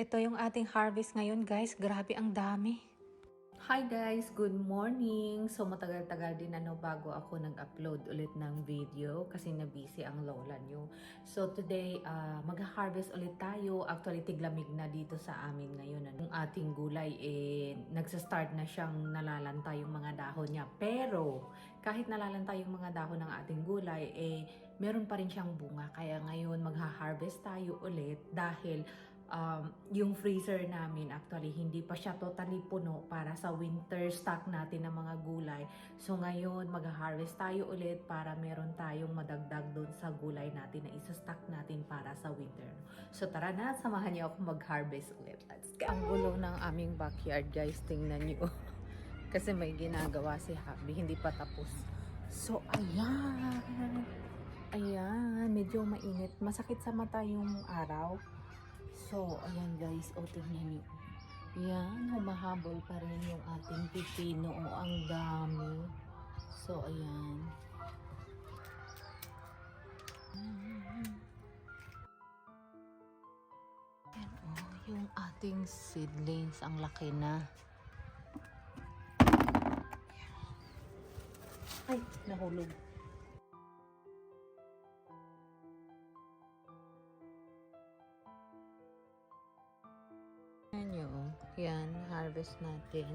Ito yung ating harvest ngayon guys. Grabe ang dami. Hi guys! Good morning! So matagal-tagal din ano bago ako nag-upload ulit ng video kasi na-busy ang lola nyo. So today, ah, mag-harvest ulit tayo. Actually, tiglamig na dito sa amin ngayon. Ano, Yung ating gulay, eh, nagsa-start na siyang nalalanta yung mga dahon niya. Pero, kahit nalalanta yung mga dahon ng ating gulay, eh, meron pa rin siyang bunga. Kaya ngayon, magha-harvest tayo ulit dahil um, yung freezer namin actually hindi pa siya totally puno para sa winter stock natin ng mga gulay. So ngayon mag-harvest tayo ulit para meron tayong madagdag doon sa gulay natin na isa-stock natin para sa winter. So tara na, samahan niyo ako mag-harvest ulit. Let's go! Ang gulo ng aming backyard guys, tingnan niyo. Kasi may ginagawa si Happy, hindi pa tapos. So ayan! Ayan, medyo mainit. Masakit sa mata yung araw. So, ayan guys, o tingnan niyo. Yan, humahabol pa rin yung ating pipino. O, ang dami. So, ayan. Yan, oh, yung ating seedlings, ang laki na. Ay, nahulog. Harvest natin.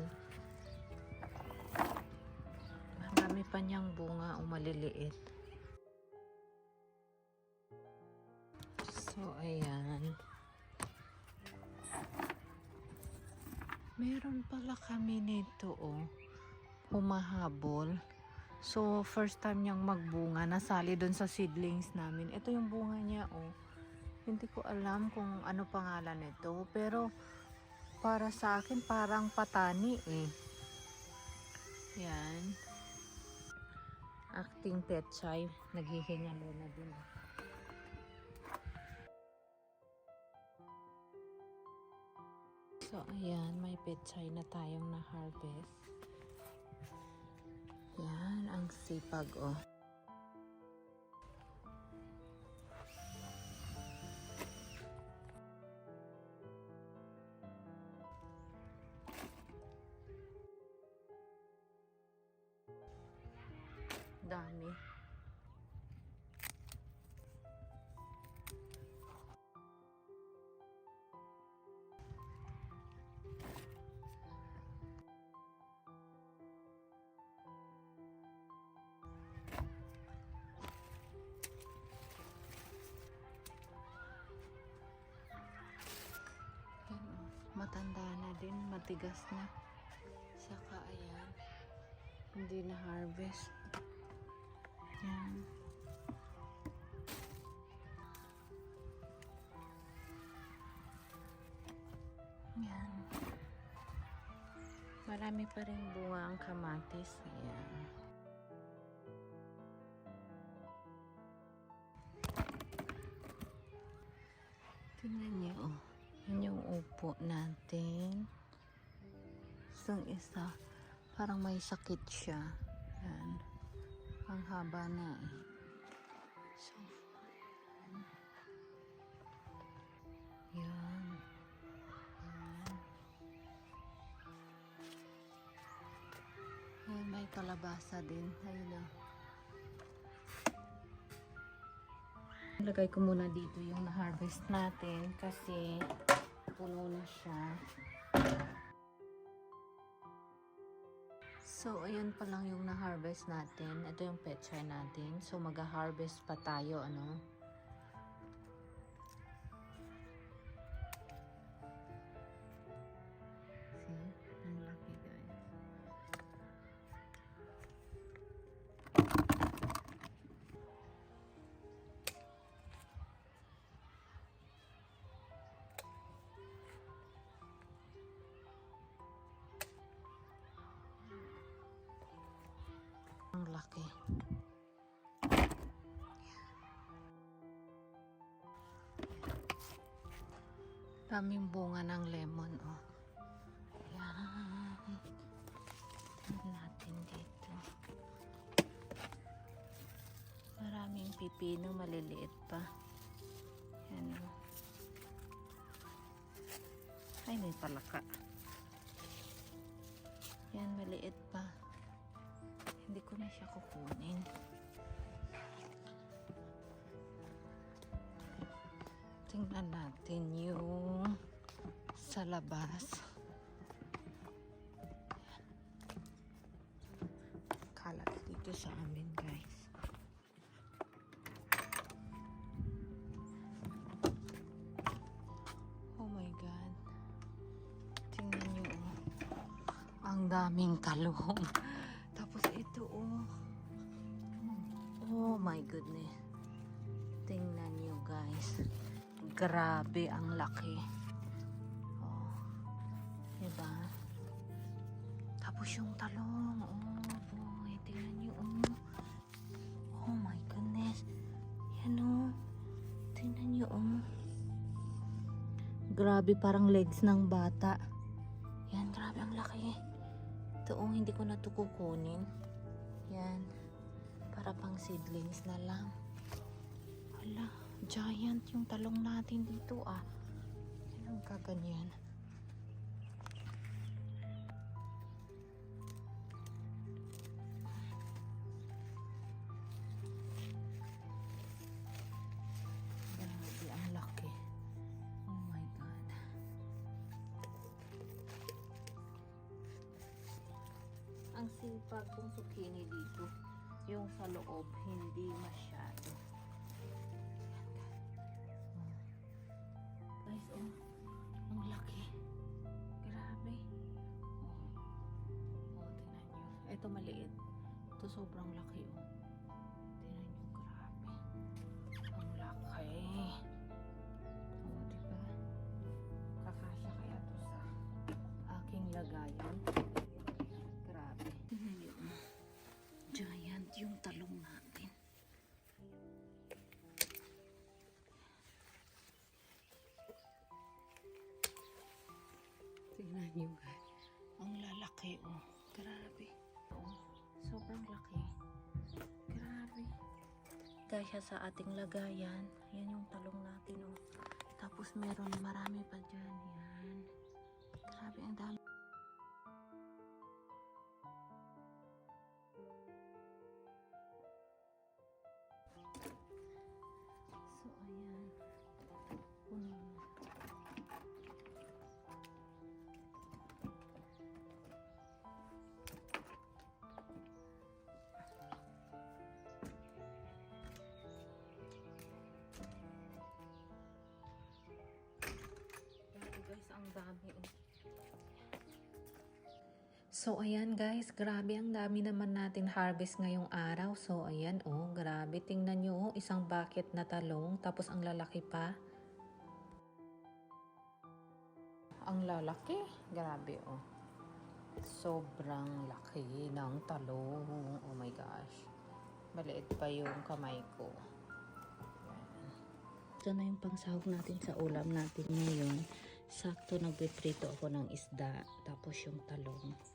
Marami pa niyang bunga o maliliit. So, ayan. Meron pala kami nito, oh. Humahabol. So, first time niyang magbunga. Nasali doon sa seedlings namin. Ito yung bunga niya, oh. Hindi ko alam kung ano pangalan nito. Pero, para sa akin, parang patani eh. Yan. Acting petchay. Naghihingalo na din. So, ayan. May petchay na tayong na-harvest. Yan. Ang sipag, oh. Matanda na din, matigas na. Saka ayan, hindi na harvest. Yan. Yan. Marami pa rin bunga ang kamatis. Ayan. Tingnan niyo, oh. Yan yung upo natin. Isang isa, parang may sakit siya. Yan. Ang haba na eh. So, yan. Yan. Yan, may kalabasa din. Ayun oh. Lagay ko muna dito yung na-harvest natin kasi puno na siya. So, ayun pa lang yung na-harvest natin. Ito yung petchay natin. So, mag-harvest pa tayo, ano? Daming bunga ng lemon, oh. Yan. Tingnan natin dito. Maraming pipino, maliliit pa. Yan, oh. Ay, may palaka. Yan, maliit pa. Hindi ko na siya kukunin. Tingnan natin yung sa labas. Kalat dito sa amin, guys. Oh my God. Tingnan nyo, oh. Ang daming talong. Tapos ito, oh. Oh my goodness. Tingnan nyo, guys. Grabe ang laki. Tapos yung talong. Oh, boy. Tingnan nyo, oh. Oh my goodness. Yan, oh. Tingnan nyo, oh. Grabe, parang legs ng bata. Yan, grabe ang laki. Ito, oh, hindi ko na. Yan. Para pang seedlings na lang. Hala, giant yung talong natin dito, ah. Anong kaganyan? Ang sipag kong zucchini dito, yung sa loob, hindi masyado. Guys, oh, ang laki. Grabe. Oh, oh tingnan nyo. Ito maliit. Ito sobrang laki, oh. Nyo guys. Ang lalaki oh. Grabe. Oh, sobrang laki. Grabe. Siya sa ating lagayan. Yan yung talong natin oh. Tapos meron marami pa dyan. Yan. Grabe ang dami. So, ayan guys, grabe ang dami naman natin harvest ngayong araw. So, ayan oh, grabe. Tingnan nyo oh, isang bucket na talong, tapos ang lalaki pa. Ang lalaki, grabe oh. Sobrang laki ng talong. Oh my gosh. Maliit pa yung kamay ko. Ito na yung pangsahog natin sa ulam natin ngayon. Sakto nagpiprito ako ng isda, tapos yung talong.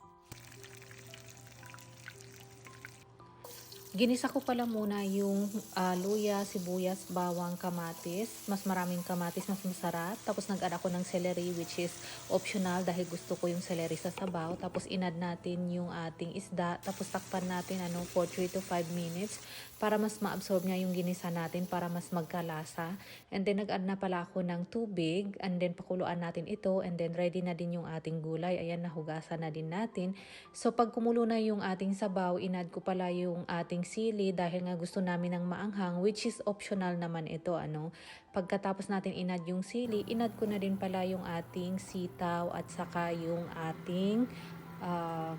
Ginisa ko pala muna yung ah, luya, sibuyas, bawang, kamatis. Mas maraming kamatis, mas masarap. Tapos nag-add ako ng celery which is optional dahil gusto ko yung celery sa sabaw. Tapos inad natin yung ating isda. Tapos takpan natin ano, for 3 to 5 minutes para mas ma-absorb niya yung ginisa natin para mas magkalasa. And then nag-add na pala ako ng tubig and then pakuluan natin ito and then ready na din yung ating gulay. Ayan, nahugasan na din natin. So pag kumulo na yung ating sabaw, inad ko pala yung ating sili dahil nga gusto namin ng maanghang which is optional naman ito ano. Pagkatapos natin inad yung sili, inad ko na din pala yung ating sitaw at saka yung ating ah,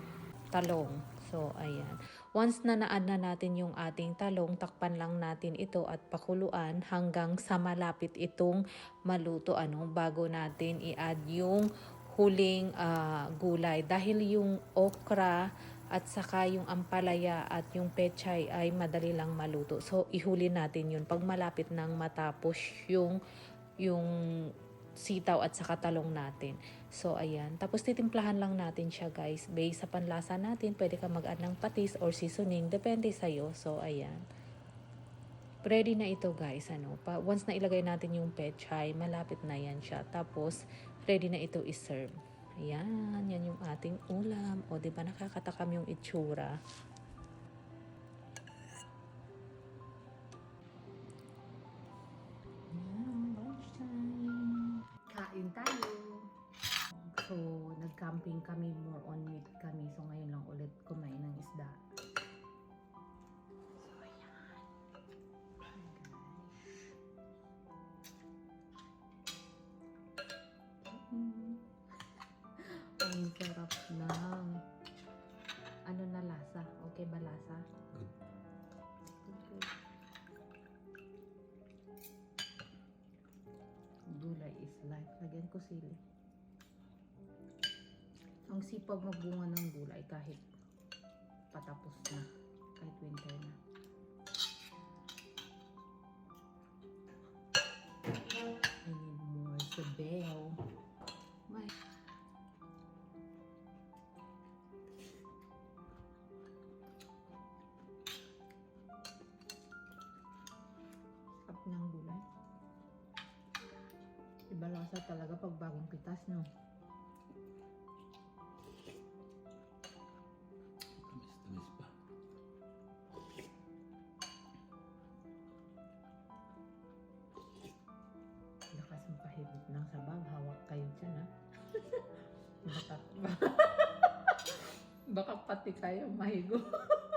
talong. So ayan. Once na na-add na natin yung ating talong, takpan lang natin ito at pakuluan hanggang sa malapit itong maluto ano bago natin i-add yung huling ah, gulay dahil yung okra at saka yung ampalaya at yung pechay ay madali lang maluto. So ihuli natin yun pag malapit nang matapos yung yung sitaw at saka talong natin. So, ayan. Tapos, titimplahan lang natin siya, guys. Based sa panlasa natin, pwede ka mag-add ng patis or seasoning. Depende sa'yo. So, ayan. Ready na ito, guys. Ano, pa, once na ilagay natin yung pechay, malapit na yan siya. Tapos, ready na ito iserve. Ayan, yan yung ating ulam. O, di ba nakakatakam yung itsura? Kain tayo. So, nag-camping kami, more on meat kami. So, ngayon lang ulit kumain Ang sipag magbunga ng gulay kahit patapos na. Kahit winter na. I need more sabaw. My Sarap ng gulay. Iba lasa talaga pag bagong pitas, no? Baka pati kayo mahigop.